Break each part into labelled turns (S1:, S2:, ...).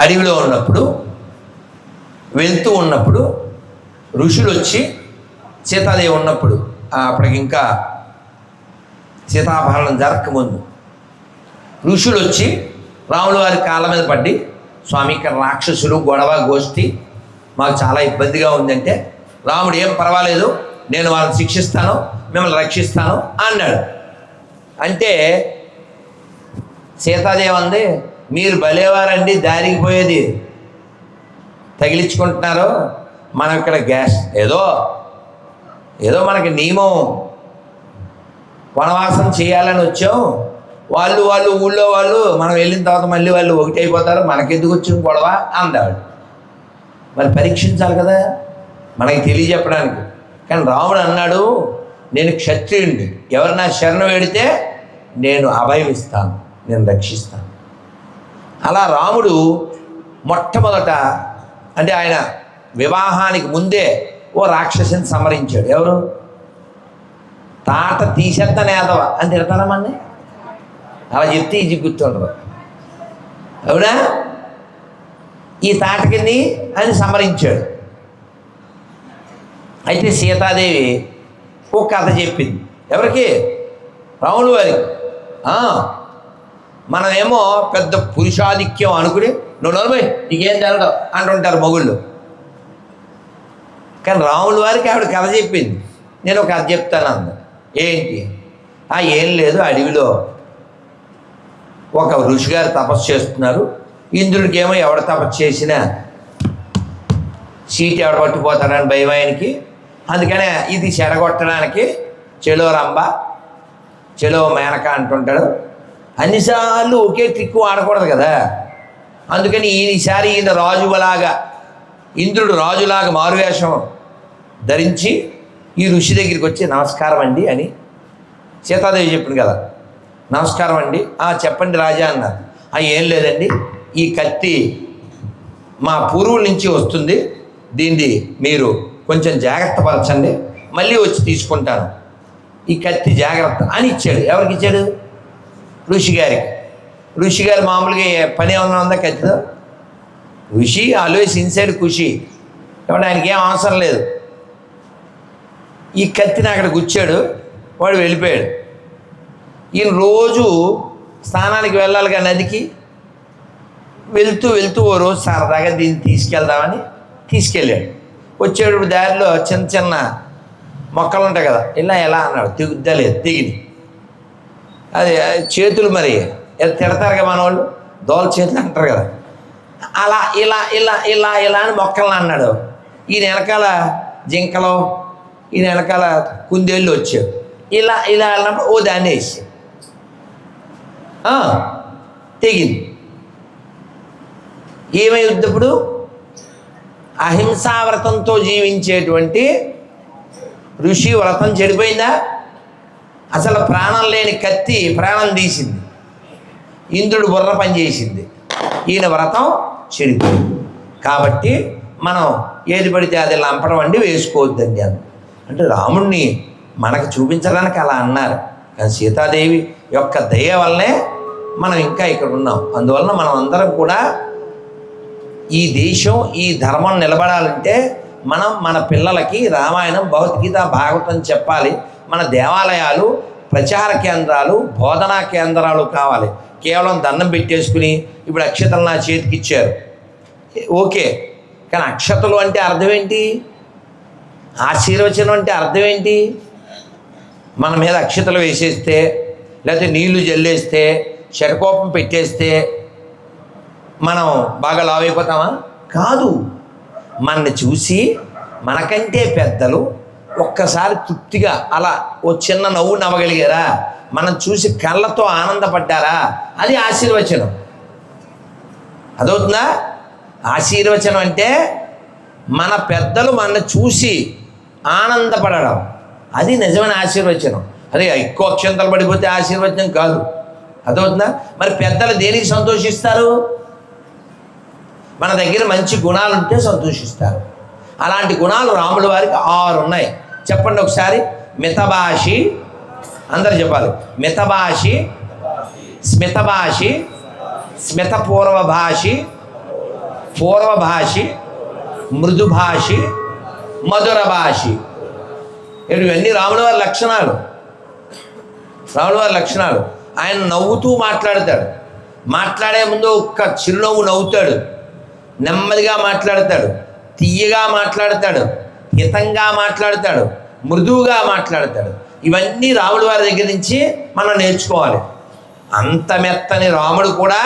S1: అడవిలో ఉన్నప్పుడు వెళ్తూ ఉన్నప్పుడు ఋషులు వచ్చి సీతాదేవి ఉన్నప్పుడు అప్పటికి ఇంకా సీతాభరణం జరగకముందు ఋషులు వచ్చి రాముల వారి కాళ్ళ మీద పడి స్వామి ఇక్కడ రాక్షసులు గొడవ గోష్ఠి మాకు చాలా ఇబ్బందిగా ఉందంటే రాముడు ఏం పర్వాలేదు నేను వాళ్ళని శిక్షిస్తాను మిమ్మల్ని రక్షిస్తాను అన్నాడు. అంటే సీతాదేవి అంది మీరు భలేవారండి దారికి పోయేది. తగిలించుకుంటున్నారు? మనం ఇక్కడ గ్యాస్ ఏదో ఏదో మనకి నియమం. వనవాసం చేయాలని వచ్చాం. వాళ్ళు వాళ్ళు ఊళ్ళో వాళ్ళు మనం వెళ్ళిన తర్వాత మళ్ళీ వాళ్ళు ఒకటి అయిపోతారు మనకెందుకు వచ్చిన గొడవ? అందాడు మరి పరీక్షించాలి కదా? మనకి తెలియజెప్పడానికి. కానీ రాముడు అన్నాడు నేను క్షత్రియుడిని ఎవరు నా శరణం వేడితే నేను అభయం ఇస్తాను నేను రక్షిస్తాను. అలా రాముడు మొట్టమొదట అంటే ఆయన వివాహానికి ముందే ఓ రాక్షసిని సంహరించాడు. ఎవరు? తాట తీసేద్ద నేదవ అని తిడతారమ్మని అలా చెప్తే ఇది గుర్తుండదు. అవునా? ఈ తాటకిని అని సంహరించాడు. అయితే సీతాదేవి ఓ కథ చెప్పింది. ఎవరికి? రాముడు వారికి. మనమేమో పెద్ద పురుషాధిక్యం అనుకుని నువ్వు నోరుమై నీకేం జరగదు అంటుంటారు మొగుళ్ళు. కానీ రాముల వారికి ఆవిడ కథ చెప్పింది. నేను ఒక కథ చెప్తాను అంద ఏంటి? ఆ ఏం లేదు అడవిలో ఒక ఋషిగారు తపస్సు చేస్తున్నారు. ఇంద్రుడికి ఏమో ఎవడ తపస్సు చేసినా సీట్ ఎవడ పట్టుకుపోతాడని భయం ఆయనకి. అందుకనే ఇది చెడగొట్టడానికి చెలో రంబ చెలో మేనక అంటుంటాడు. అన్నిసార్లు ఒకే ట్రిక్ ఆడకూడదు కదా. అందుకని ఈసారి ఈయన రాజులాగా ఇంద్రుడు రాజులాగా మారువేషం ధరించి ఈ ఋషి దగ్గరికి వచ్చి నమస్కారం అండి అని సీతాదేవి చెప్పింది కదా. నమస్కారం అండి. "ఆ, చెప్పండి రాజా అన్నారు. "ఆ, ఏం లేదండి. ఈ కత్తి మా పూర్వుల నుంచి వస్తుంది. దీన్ని మీరు కొంచెం జాగ్రత్త పరచండి. మళ్ళీ వచ్చి తీసుకుంటాను. ఈ కత్తి జాగ్రత్త అని ఇచ్చాడు. ఎవరికి ఇచ్చాడు? ఋషి గారికి. ఋషి గారు మామూలుగా పని ఏమన్నా ఉందా కత్తితో? ఋషి ఆల్వేస్ ఇన్సైడ్ ఖుషి. కాబట్టి ఆయనకి ఏం అవసరం లేదు. ఈ కత్తిని అక్కడ గుచ్చాడు వాడు వెళ్ళిపోయాడు. ఈయన రోజు స్నానానికి వెళ్ళాలిగా నదికి? వెళ్తూ వెళ్తూ ఓ రోజు సరదాగా దీన్ని తీసుకెళ్దామని తీసుకెళ్ళాడు. వచ్చేటప్పుడు దారిలో చిన్న చిన్న మొక్కలు ఉంటాయి కదా ఇలా ఎలా అన్నాడు? దిగుద్దలేదు దిగిని అది చేతులు మరి. ఏదో తిడతారు కదా మన వాళ్ళు దోల చేతులు అంటారు కదా. అలా ఇలా ఇలా ఇలా ఇలా అని మొక్కలను అన్నాడు. ఈయన వెనకాల జింకలు ఈయన వెనకాల కుందేళ్ళు వచ్చాయి. ఇలా ఇలా అన్నప్పుడు ఓ దాన్ని వేసి. తెగింది. ఏమైంది ఇప్పుడు? అహింసావ్రతంతో జీవించేటువంటి ఋషి వ్రతం చెడిపోయిందా? అసలు ప్రాణం లేని కత్తి ప్రాణం తీసింది. ఇంద్రుడు బుర్ర పనిచేసింది ఈయన వ్రతం చెడిపోయింది. కాబట్టి మనం ఏది పడితే అది లంపడం అండి వేసుకోవద్దండి అని. అంటే రాముణ్ణి మనకు చూపించడానికి అలా అన్నారు. కానీ సీతాదేవి యొక్క దయ వల్లనే మనం ఇంకా ఇక్కడ ఉన్నాం. అందువలన మనం అందరం కూడా ఈ దేశం ఈ ధర్మం నిలబడాలంటే మనం మన పిల్లలకి రామాయణం భగవద్గీత భాగవతం చెప్పాలి. మన దేవాలయాలు ప్రచార కేంద్రాలు బోధనా కేంద్రాలు కావాలి. కేవలం దండం పెట్టేసుకుని ఇప్పుడు అక్షతలు నా చేతికి ఇచ్చారు. ఓకే. కానీ అక్షతలు అంటే అర్థం ఏంటి? ఆశీర్వచనం అంటే అర్థం ఏంటి? మన మీద అక్షతలు వేసేస్తే లేకపోతే నీళ్ళు జల్లేస్తే శరకోపం పెట్టేస్తే మనం బాగా లావైపోతామా? అయిపోతామా కాదు. మనని చూసి మనకంటే పెద్దలు ఒక్కసారి తృప్తిగా అలా ఓ చిన్న నవ్వు నవ్వగలిగారా? మనం చూసి కళ్ళతో ఆనందపడ్డారా? అది ఆశీర్వచనం. అదవుతుందా? ఆశీర్వచనం అంటే మన పెద్దలు మన చూసి ఆనందపడడం. అది నిజమైన ఆశీర్వచనం. అదే ఎక్కువ అక్షంతలు పడిపోతే ఆశీర్వచనం కాదు. అదవుతుందా? మరి పెద్దలు దేనికి సంతోషిస్తారు? మన దగ్గర మంచి గుణాలు ఉంటే సంతోషిస్తారు. అలాంటి గుణాలు రాముల వారికి ఆరు ఉన్నాయి. చెప్పండి ఒకసారి. మితభాషి. అందరు చెప్పాలి. మితభాషి. స్మితభాషి. స్మితపూర్వ భాషి పూర్వభాషి. మృదుభాషి. మధుర భాషి ఇవన్నీ రాముల వారి లక్షణాలు. రాముల వారి లక్షణాలు. ఆయన నవ్వుతూ మాట్లాడతాడు. మాట్లాడే ముందు ఒక్క చిరునవ్వు నవ్వుతాడు. నెమ్మదిగా మాట్లాడతాడు తీయగా మాట్లాడతాడు హితంగా మాట్లాడతాడు మృదువుగా మాట్లాడతాడు. ఇవన్నీ రాముడు వారి దగ్గర నుంచి మనం నేర్చుకోవాలి. అంత మెత్తని రాముడు కూడా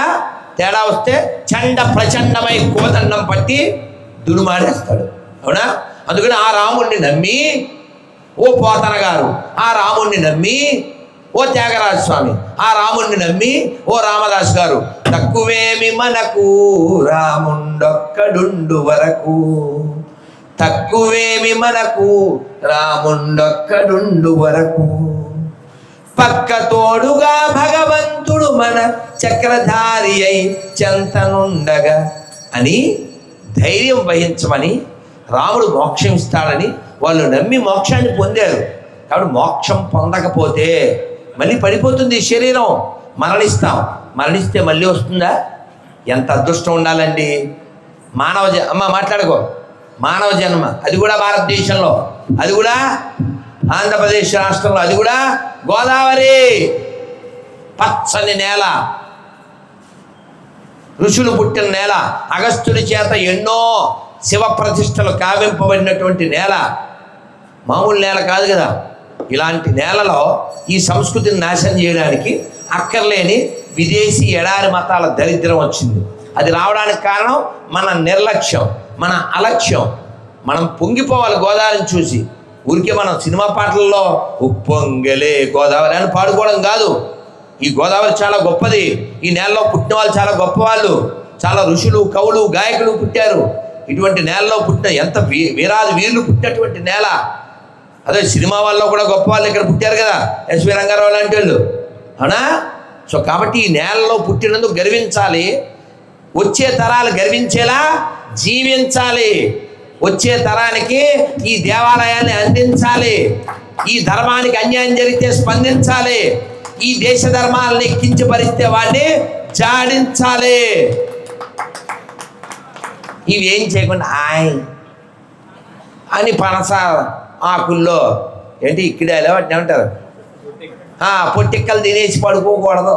S1: తేడా వస్తే చండ ప్రచండమై కోదండం పట్టి దుడుమాడేస్తాడు అవునా? అందుకని ఆ రాముడిని నమ్మి ఓ పోతన గారు ఆ రాముణ్ణి నమ్మి ఓ త్యాగరాజ స్వామి ఆ రాముణ్ణి నమ్మి ఓ రామదాస్ గారు తక్కువేమి మనకు రాముండొక్కడుండు వరకు తక్కువేమి మనకు రాముండొక్కడుండు వరకు. పక్క తోడుగా భగవంతుడు మన చక్రధారి అయి చెంతనుండగా అని ధైర్యం వహించమని రాముడు మోక్షం ఇస్తాడని వాళ్ళు నమ్మి మోక్షాన్ని పొందారు. కాబట్టి మోక్షం పొందకపోతే మళ్ళీ పడిపోతుంది ఈ శరీరం. మరణిస్తాం. మరణిస్తే మళ్ళీ వస్తుందా? ఎంత అదృష్టం ఉండాలండి. మానవ జ అమ్మ మాట్లాడుకో. మానవ జన్మ. అది కూడా భారతదేశంలో. అది కూడా ఆంధ్రప్రదేశ్ రాష్ట్రంలో. అది కూడా గోదావరి. పచ్చని నేల. ఋషులు పుట్టిన నేల. అగస్తుడి చేత ఎన్నో శివ ప్రతిష్టలు కావింపబడినటువంటి నేల. మామూలు నేల కాదు కదా. ఇలాంటి నేలలో ఈ సంస్కృతిని నాశనం చేయడానికి అక్కర్లేని విదేశీ ఎడారి మతాల దరిద్రం వచ్చింది. అది రావడానికి కారణం మన నిర్లక్ష్యం మన అలక్ష్యం. మనం పొంగిపోవాలి గోదావరిని చూసి. ఊరికే మనం సినిమా పాటల్లో ఉప్పొంగలే గోదావరి అని పాడుకోవడం కాదు. ఈ గోదావరి చాలా గొప్పది. ఈ నేలలో పుట్టిన వాళ్ళు చాలా గొప్పవాళ్ళు. చాలా ఋషులు కవులు గాయకులు పుట్టారు. ఇటువంటి నేలలో పుట్టిన ఎంత వీ వీరాది వీరులు పుట్టినటువంటి నేల అదే సినిమా వాళ్ళు కూడా గొప్ప వాళ్ళు ఇక్కడ పుట్టారు కదా ఎస్వి రంగారావు లాంటి వాళ్ళు. అవునా? సో కాబట్టి ఈ నేలలో పుట్టినందుకు గర్వించాలి. వచ్చే తరాలు గర్వించేలా జీవించాలి. వచ్చే తరానికి ఈ దేవాలయాన్ని అందించాలి. ఈ ధర్మానికి అన్యాయం జరిగితే స్పందించాలి. ఈ దేశ ధర్మాలని కించపరిస్తే వాడిని జాడించాలి. ఇవేం చేయకుండా ఆయ్ అని పనస ఆకుల్లో ఏంటి? ఇక్కడేలో వాటిని ఉంటారు? పొట్టిక్కలు తినేసి పడుకోకూడదు.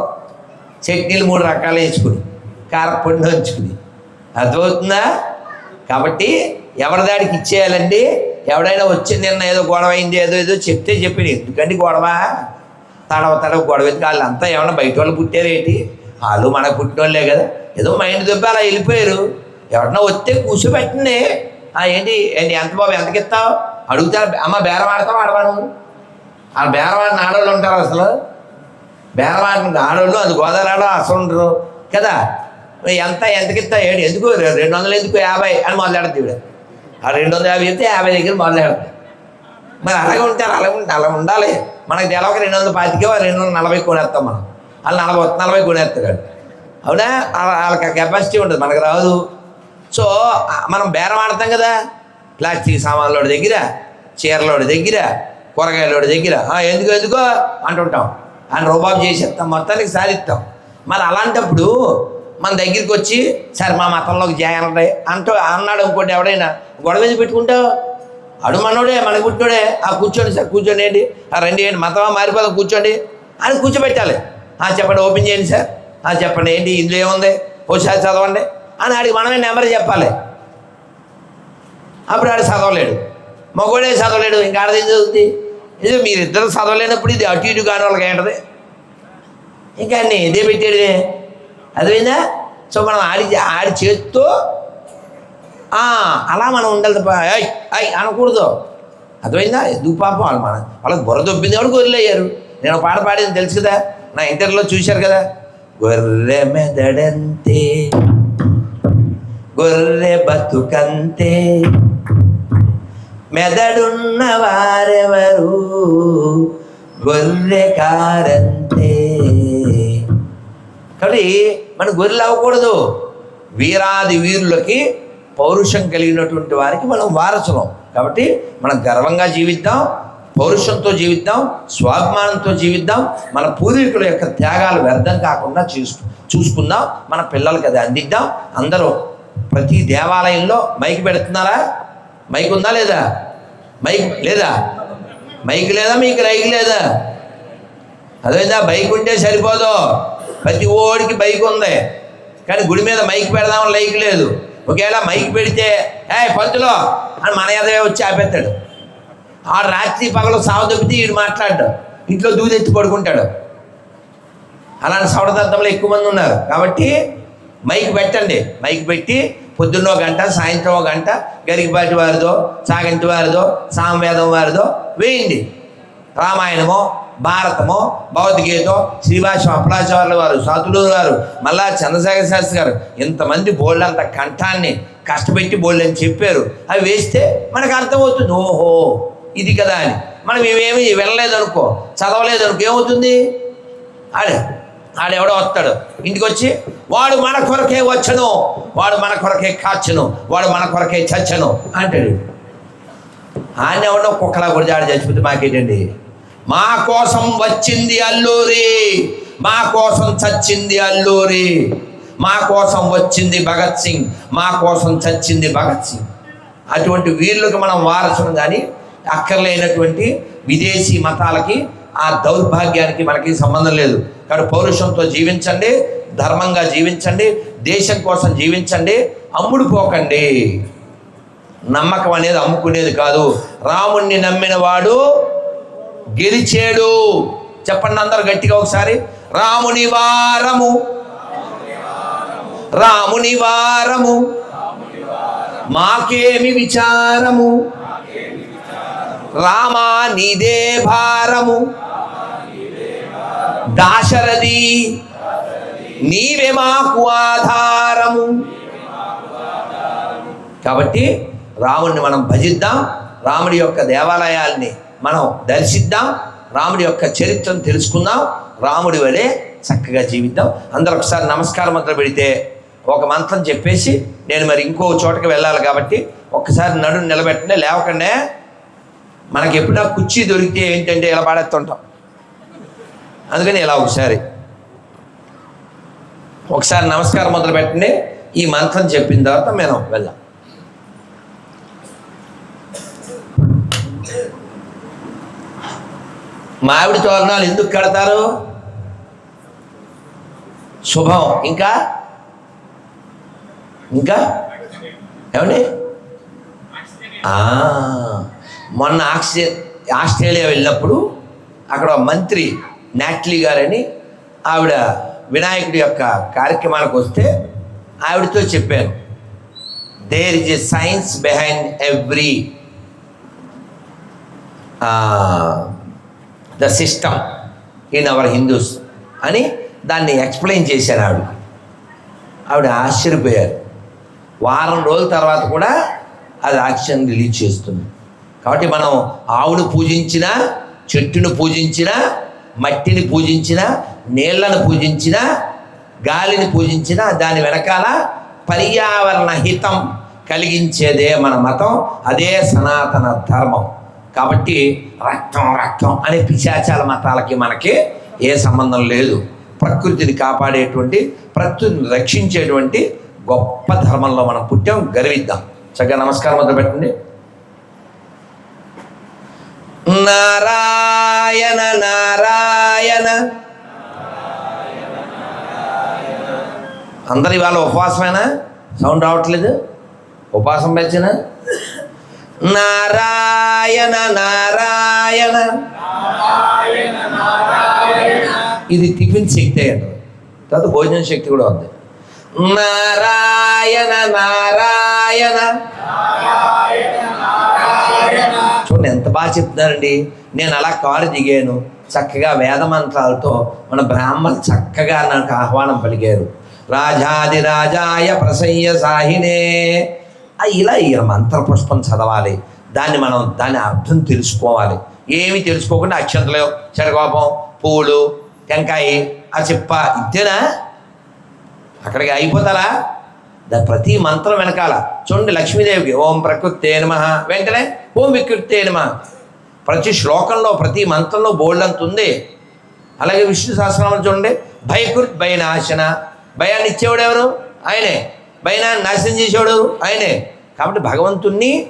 S1: చట్నీలు మూడు రకాలు వేసుకుని కారపండు ఉంచుకుని అర్థమవుతుందా? కాబట్టి ఎవరి దాడికి ఇచ్చేయాలండి? ఎవడైనా వచ్చి నిన్న ఏదో గొడవ అయింది ఏదో ఏదో చెప్తే చెప్పింది ఎందుకండి గొడవ? తడవ తడవ గొడవ ఎందుకు? వాళ్ళంతా ఏమైనా బయట వాళ్ళు పుట్టారేంటి వాళ్ళు మనకు పుట్టిన వాళ్ళే కదా. ఏదో మైండ్ దెబ్బ అలా వెళ్ళిపోయారు. ఎవరన్నా వస్తే కూర్చోబెట్టండి. ఏంటి? ఏంటి? ఎంత బాబు? ఎంతకి ఇస్తావు అడుగుతారు అమ్మ బేరం ఆడతావు ఆడవాడు ఆ బేరవాడిని ఆడవాళ్ళు ఉంటారు అసలు. బేరవాడిని ఆడవాళ్ళు అది గోదావరి అసలు ఉండరు. కదా? ఎంత ఎంతకిస్తా ఏడు ఎందుకు? రెండు వందలు ఎందుకు? యాభై అని మొదలెడతాడు ఇవిడ ఆ రెండు వందల యాభై చెప్తే యాభై దగ్గర మొదలెడతాడు. మరి అలాగే ఉంటారు అలాగే ఉంటే అలా ఉండాలి. మనకు తెలవక రెండు వందల పాతికే రెండు వందల నలభై కొనేస్తాం మనం. వాళ్ళు నలభై నలభై కొనేస్తాడు అవునా? వాళ్ళ- వాళ్ళకి కెపాసిటీ ఉంటుంది మనకు రాదు. సో మనం బేరం ఆడతాం కదా? ప్లాస్టిక్ సామాన్లోడి దగ్గర చీరలోడి దగ్గర కూరగాయలోడి దగ్గర. ఎందుకు ఎందుకో అంటుంటాం. ఆయన రూబాబు చేసేస్తాం మొత్తానికి సాధిస్తాం. మరి అలాంటప్పుడు మన దగ్గరికి వచ్చి సరే మా మతంలోకి చేయాలంటే అంటూ అన్నాడు ఇంకోటి ఎవడైనా. గొడవ మీద పెట్టుకుంటావు? అడు మనోడే మనకు పుట్టినోడే. ఆ కూర్చోండి సార్ కూర్చోండి ఏంటి? ఆ రండి ఏంటి? మతమా మారిపోదాం? కూర్చోండి. అని కూర్చోబెట్టాలి. ఆ చెప్పండి ఓపెన్ చేయండి సార్. ఆ చెప్పండి ఏంటి? ఇందులో ఏముంది? ఒకసారి చదవండి. అని ఆడికి మనమే నెంబర్ చెప్పాలి. అప్పుడు ఆడు చదవలేడు. మగోడే చదవలేడు ఇంకా ఆడది చదువుతుంది ఇది మీరిద్దరు చదవలేనప్పుడు ఇది అటు ఇటు కాని వాళ్ళకి ఏంటది? ఇంకా అన్నీ ఇదే పెట్టాడువే. అదేనా సో మనం ఆడి ఆడి చేత్తో ఆ, అలా మనం ఉండాలి తప్ప అయ్ అనకూడదు. అర్థమైందా? ఎందుకు పాపం వాళ్ళు మన వాళ్ళకి బుర్ర దొబ్బింది వాళ్ళు గొర్రెలయ్యారు? నేను ఒక పాట పాడింది తెలుసు కదా? నా ఇంటర్లో చూశారు కదా? గొర్రె మెదడంతే గొర్రె బతుకంతే. మెదడున్న వారెవరు గొర్రె కారంతే కాబట్టి మన గొర్రెలు అవ్వకూడదు. వీరాది వీరులకి పౌరుషం కలిగినటువంటి వారికి మనం వారసులం. కాబట్టి మనం గర్వంగా జీవిద్దాం పౌరుషంతో జీవిద్దాం స్వాభిమానంతో జీవిద్దాం మన పూర్వీకుల యొక్క త్యాగాలు వ్యర్థం కాకుండా చూసు చూసుకుందాం మన పిల్లలకి అది అందిద్దాం. అందరూ ప్రతి దేవాలయంలో మైక్ పెడుతున్నారా? మైక్ ఉందా లేదా? మైక్ లేదా? మైక్ లేదా మీకు రైక్ లేదా? అదేందా బైక్ ఉంటే సరిపోదు. ప్రతి ఓడికి బైక్ ఉంది. కానీ గుడి మీద మైక్ పెడదామని లైక్ లేదు. ఒకవేళ మైక్ పెడితే ఏ పంతులో! అని మన ఎదవే వచ్చి ఆపేస్తాడు. ఆ రాత్రి పగలు సావ దొబ్బితే వీడు మాట్లాడు ఇంట్లో దూదెత్తి పడుకుంటాడు. అలాంటి సవడదర్థంలో ఎక్కువ మంది ఉన్నారు. కాబట్టి మైక్ పెట్టండి. మైక్ పెట్టి పొద్దున్న గంట సాయంత్రం ఒక గంట గరికపాటి వారిదో సాగంటి వారిదో సామవేదం వారిదో వేయండి. రామాయణమో భారతమో భగవద్గీత శ్రీభాష అప్పలాచార్యుల వారు సాతులు వారు మళ్ళా చంద్రశేఖర శాస్త్రి గారు ఇంతమంది బోళ్ళంత కంఠాన్ని కష్టపెట్టి బోళ్ళని చెప్పారు. అవి వేస్తే మనకు అర్థమవుతుంది ఓహో ఇది కదా అని. మనం ఇవేమి వెళ్ళలేదనుకో చదవలేదనుకో ఏమవుతుంది? అడే ఆడెవడో వస్తాడు. ఇంటికి వచ్చి వాడు మన కొరకే వచ్చను. వాడు మన కొరకే కాచను. వాడు మన కొరకే చచ్చను. అంటాడు. ఆయన ఎవడో కుక్కలా కూడా ఆడ చచ్చిపోతే మాకేంటండి? మా కోసం వచ్చింది అల్లూరి. మా కోసం చచ్చింది అల్లూరి. మా కోసం వచ్చింది భగత్ సింగ్. మా కోసం చచ్చింది భగత్ సింగ్. అటువంటి వీళ్ళకి మనం వారసులు కానీ అక్కర్లేనటువంటి విదేశీ మతాలకి ఆ దౌర్భాగ్యానికి మనకి సంబంధం లేదు. కాబట్టి పౌరుషంతో జీవించండి ధర్మంగా జీవించండి దేశం కోసం జీవించండి అమ్ముడు పోకండి. నమ్మకం అనేది అమ్ముకునేది కాదు. రాముణ్ణి నమ్మిన వాడు గెలిచేడు. చెప్పండి అందరు గట్టిగా ఒకసారి. రాముని వారము. రాముని వారము. మాకేమి విచారము? రామా నీదే భారము. దాశరథి. నీవే మాకు ఆధారము. కాబట్టి రాముడిని మనం భజిద్దాం. రాముడి యొక్క దేవాలయాల్ని మనం దర్శిద్దాం. రాముడి యొక్క చరిత్రను తెలుసుకుందాం. రాముడి వలె చక్కగా జీవిద్దాం. అందరూ ఒకసారి నమస్కారం మంత్రం పెడితే ఒక మంత్రం చెప్పేసి నేను మరి ఇంకో చోటకి వెళ్ళాలి కాబట్టి ఒక్కసారి నడు నిలబెట్టండి లేవకండే. మనకి ఎప్పుడైనా కుర్చీ దొరికితే ఏంటంటే ఇలా పాడేస్తుంటాం. అందుకని ఇలా ఒకసారి. ఒకసారి నమస్కారం మొదలు పెట్టండి. ఈ మంత్రం చెప్పిన తర్వాత మేము వెళ్దాం మామిడి తోరణాలు ఎందుకు కడతారు? శుభం. ఇంకా? ఇంకా? ఏమండి? ఆ, మొన్న ఆక్సి ఆస్ట్రేలియా వెళ్ళినప్పుడు అక్కడ మంత్రి నాట్లీ గారని ఆవిడ వినాయకుడి యొక్క కార్యక్రమానికి వస్తే ఆవిడతో చెప్పాను. There is a science behind every the system in our Hindus అని దాన్ని ఎక్స్ప్లెయిన్ చేశాను ఆవిడ. ఆవిడ ఆశ్చర్యపోయారు. వారం రోజుల తర్వాత కూడా అది ఆక్సిజన్ రిలీజ్ చేస్తుంది. కాబట్టి మనం ఆవును పూజించినా చెట్టును పూజించినా మట్టిని పూజించినా నీళ్ళను పూజించినా గాలిని పూజించినా దాని వెనకాల పర్యావరణ హితం కలిగించేదే మన మతం. అదే సనాతన ధర్మం. కాబట్టి రక్తం రక్తం అనే పిశాచాల మతాలకి మనకి ఏ సంబంధం లేదు. ప్రకృతిని కాపాడేటువంటి ప్రకృతిని రక్షించేటువంటి గొప్ప ధర్మంలో మనం పుట్టాం. గర్విద్దాం. చక్కగా నమస్కారం మొదలు పెట్టండి నారాయణ నారాయణ. అందరు ఇవాళ ఉపవాసమేనా? సౌండ్ రావట్లేదు? ఉపవాసం పెంచిన? నారాయణ నారాయణ. ఇది టిఫిన్ శక్తి అంటారు. తర్వాత భోజన శక్తి కూడా ఉంది. నారాయణ నారాయణ. చూడండి ఎంత బాగా చెప్తున్నారండి? నేను అలా కారు దిగాను. చక్కగా వేద మంత్రాలతో మన బ్రాహ్మణులు చక్కగా నాకు ఆహ్వానం పలికారు రాజాది రాజాయ ప్రసయ్య సాహినే. ఇలా ఈ మంత్ర పుష్పం చదవాలి. దాన్ని మనం దాని అర్థం తెలుసుకోవాలి. ఏమి తెలుసుకోకుండా అక్షంతలు చెడకోపం పూలు టెంకాయ ఆ చిప్ప ఇద్దేనా అక్కడికి అయిపోతారా? ప్రతి మంత్రం వెనకాల చూడండి లక్ష్మీదేవికి ఓం ప్రకృతే నమ. వెంటనే ఓం వికృతే నమ. ప్రతి శ్లోకంలో ప్రతి మంత్రంలో బోల్డ్ అంత ఉంది. అలాగే విష్ణు సహస్రనామం చూడండి. భయకృత్ భయనాశన. భయాన్ని ఇచ్చేవాడు ఎవరు? ఆయనే. భయాన్ని నాశనం చేసేవాడు ఆయనే. కాబట్టి భగవంతుణ్ణి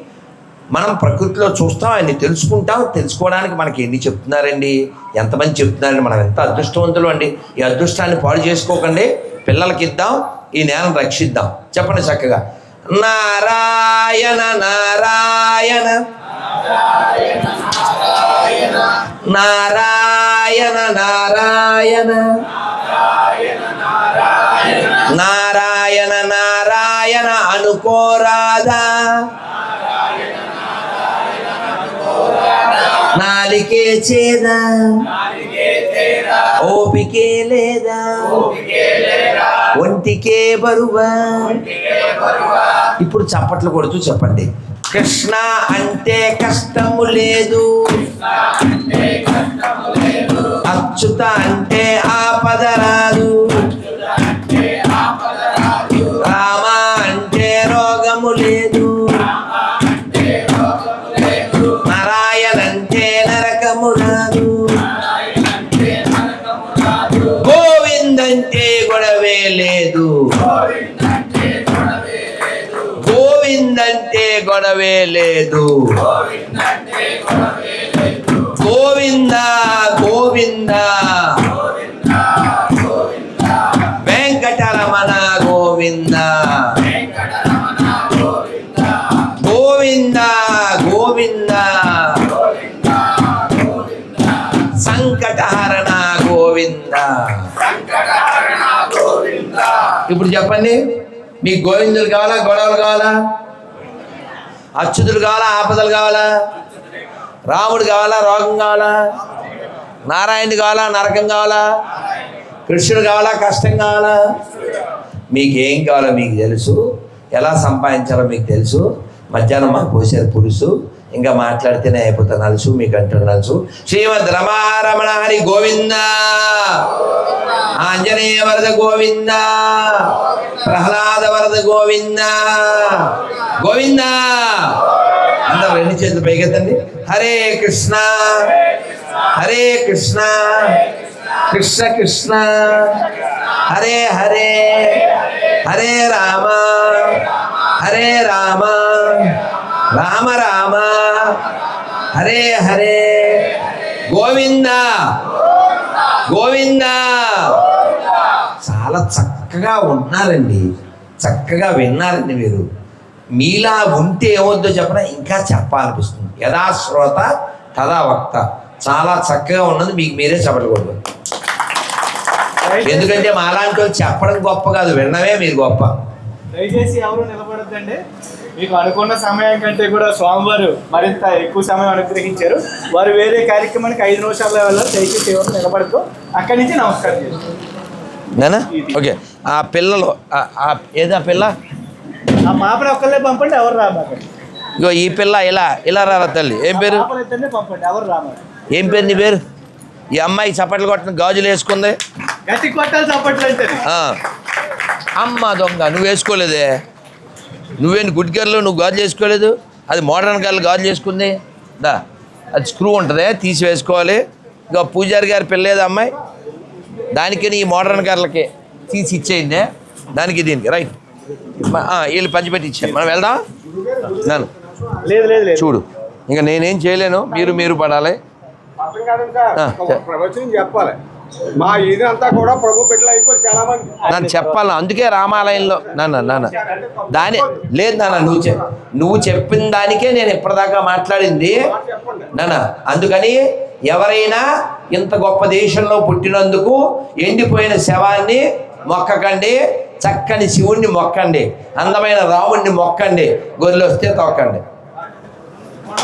S1: మనం ప్రకృతిలో చూస్తాం ఆయన్ని తెలుసుకుంటాం. తెలుసుకోవడానికి మనకి ఎన్ని చెప్తున్నారండి? ఎంతమంది చెప్తున్నారండి? మనం ఎంత అదృష్టవంతులు అండి? ఈ అదృష్టాన్ని పాడు చేసుకోకండి. పిల్లలకి ఇద్దాం ఈ నేలను రక్షిద్దాం. చెప్పండి చక్కగా. నారాయణ నారాయణ. నారాయణ నారాయణ. నారాయణ నారాయణ. అనుకోరాదా నాలికే చేదా? ఓపికే లేదా? ఒంటికే బరువా? ఇప్పుడు చప్పట్లు కొడుతూ చెప్పండి. కృష్ణ అంటే కష్టము లేదు. అచ్యుత అంటే ఆపద రాదు. లేదు గోవింద గోవింద వెంకటరమణ గోవింద. గోవింద గోవింద. సంకటహరణ గోవింద. ఇప్పుడు చెప్పండి మీకు గోవిందులు కావాలా గొడవలు కావాలా? అచ్యుతుడు కావాలా ఆపదలు కావాలా? రాముడు కావాలా రోగం కావాలా? నారాయణుడు కావాలా నరకం కావాలా? కృష్ణుడు కావాలా కష్టం కావాలా? మీకు ఏం కావాలో మీకు తెలుసు. ఎలా సంపాదించాలో మీకు తెలుసు. మధ్యాహ్నం మాకు పోసారు పులుసు. ఇంకా మాట్లాడితేనే అయిపోతాను నలుసు మీకు అంటాడు నలుసు. శ్రీమద్ రమారమణ హరి గోవింద. ఆంజనేయ వరద గోవింద. ప్రహ్లాద వరద గోవింద. గోవింద. అందరూ రెండు చేతులు పైకెత్తండి. హరే కృష్ణ. హరే కృష్ణ. కృష్ణ. కృష్ణ హరే హరే. హరే రామ. హరే రామ. రామ రామ. హరే హరే. గోవింద. గోవింద. చాలా చక్కగా ఉన్నారండి. చక్కగా విన్నారండి మీరు. మీలా ఉంటే ఏమొద్దో చెప్పనా? ఇంకా చెప్పాలనిపిస్తుంది. యథా శ్రోత తదా వక్త. చాలా చక్కగా ఉన్నది. మీకు మీరే చెప్పకూడదు ఎందుకంటే మాలాంటి వాళ్ళు చెప్పడం గొప్ప కాదు. వినడమే మీరు గొప్ప.
S2: దయచేసి ఎవరు నిలబడద్దండి. మీకు అనుకున్న సమయం కంటే కూడా స్వామివారు మరింత ఎక్కువ సమయం అనుగ్రహించారు. వారు వేరే కార్యక్రమానికి ఐదు నిమిషాల వల్ల దయచేసి ఎవరు నిలబడద్దు. అక్కడి నుంచి నమస్కారం
S1: నేనా? ఓకే. ఆ పిల్లలు ఆ- ఆ ఏదా పిల్ల?
S2: ఆ పాపలు ఒక్కళ్ళే పంపండి ఎవరు రామాకండి.
S1: ఇగో ఈ పిల్ల ఇలా ఇలా రారా తల్లి? ఏం పేరు?
S2: పంపండి ఎవరు రామాకండి.
S1: ఏం పేరు నీ పేరు? ఈ అమ్మాయి చప్పట్లు కొట్టిన గాజులు వేసుకుంది.
S2: గట్టి కొట్టాలి చప్పట్లు అంటే.
S1: అమ్మ దొంగ నువ్వు వేసుకోలేదే. నువ్వేంటి గుడ్ గర్లు నువ్వు గాజు చేసుకోలేదు అది మోడర్న్ గర్ల్ గాజు చేసుకుంది. దా అది స్క్రూ ఉంటుంది తీసి వేసుకోవాలి. ఇక పూజారి గారి పిల్లేదు అమ్మాయి. దానికి ఈ మోడర్న్ గర్లకి తీసి ఇచ్చేయండి. దానికి దీనికి రైట్. వీళ్ళు పంచిపెట్టి ఇచ్చాను మనం వెళ్దాం నన్ను.
S2: లేదు లేదు లేదు.
S1: చూడు. ఇంకా నేనేం చేయలేను. మీరు మీరు పడాలి.
S3: ప్రవచనం చెప్పాలి. మా ఇదంతా కూడా ప్రభు
S1: నన్ను చెప్పాలి అందుకే రామాలయంలో నాన్న నాన్న. దాని లేదు నాన్న నువ్వు చె నువ్వు చెప్పిన దానికే నేను ఇప్పటిదాకా మాట్లాడింది. నాన్న అందుకని ఎవరైనా ఇంత గొప్ప దేశంలో పుట్టినందుకు ఎండిపోయిన శవాన్ని మొక్కకండి చక్కని శివుణ్ణి మొక్కండి అందమైన రాముణ్ణి మొక్కండి గొర్రెలు వస్తే తొక్కండి.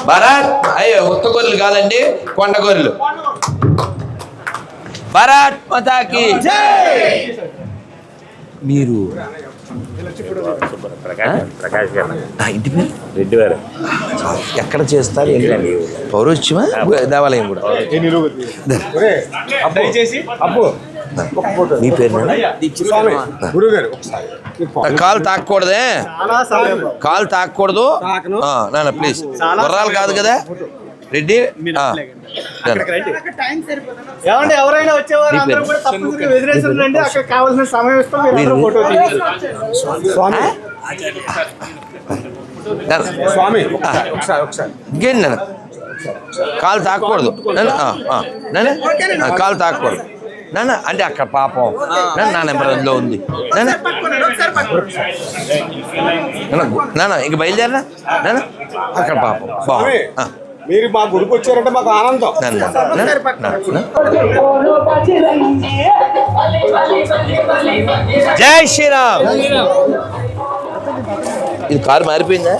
S1: భరత్ అయ్యో ఉత్త గొర్రెలు కాదండి కొండ గొర్రెలు. భరత్ మతాకి మీరు ఇంటి పేరు?
S4: రెడ్డి గారు.
S1: ఎక్కడ చేస్తారు? ఏంటి? పౌరోహిత్యమా? దేవాలయం కూడా? మీ పేరు కాలు తాకూడదే కాలు తాకూడదు నాన్న ప్లీజ్. గుర్రాలు కాదు కదా? రెడ్డి.
S2: ఏమండి ఎవరైనా వచ్చేవారు అందరూ? కూడా తప్పనిసరిగా అక్కడ కావాల్సిన సమయం ఇస్తాం మీరు అందరూ ఫోటో
S3: స్వామి. స్వామి. ఒకసారి ఒకసారి
S1: ఇంకేంటి నాన్న? కాలు తాకూడదు నాన్న ఆ, ఆ. నాన్న? ఆ, కాలు తాకూడదు నాన్న? అంటే అక్కడ పాపం. నాన్న నా నెంబర్ అందులో ఉంది. నాన్న? నాన్న, నాన్న? ఇంక బయలుదేరనా? నాన్న? అక్కడ పాపం. బాగుంది.
S3: మీరు మా గుడికి వచ్చారంటే మాకు ఆనందం.
S1: జై శ్రీరామ్. ఇది కారు మారిపోయిందా?